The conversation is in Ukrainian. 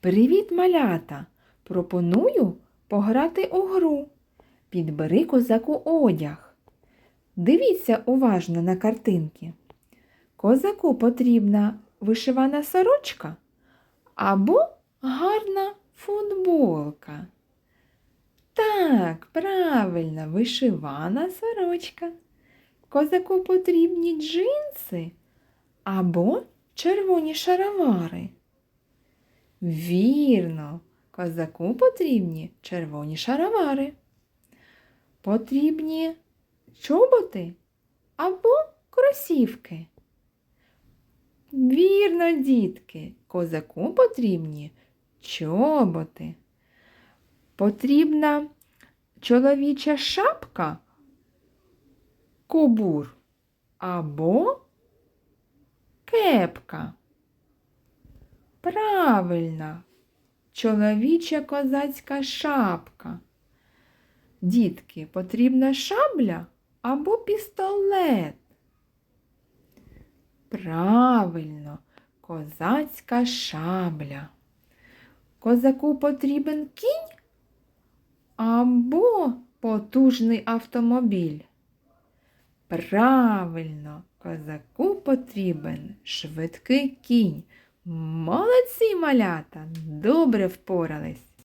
Привіт, малята! Пропоную пограти у гру. Підбери козаку одяг. Дивіться уважно на картинки. Козаку потрібна вишивана сорочка або гарна футболка. Так, правильно, вишивана сорочка. Козаку потрібні джинси або червоні шаровари. Вірно, козаку потрібні червоні шаровари. Потрібні чоботи або кросівки. Вірно, дітки, козаку потрібні чоботи. Потрібна чоловіча шапка, кобур або кепка. Правильно, чоловіча козацька шапка. Дітки, потрібна шабля або пістолет. Правильно, козацька шабля. Козаку потрібен кінь або потужний автомобіль. Правильно, козаку потрібен швидкий кінь. Молодці малята, добре впорались.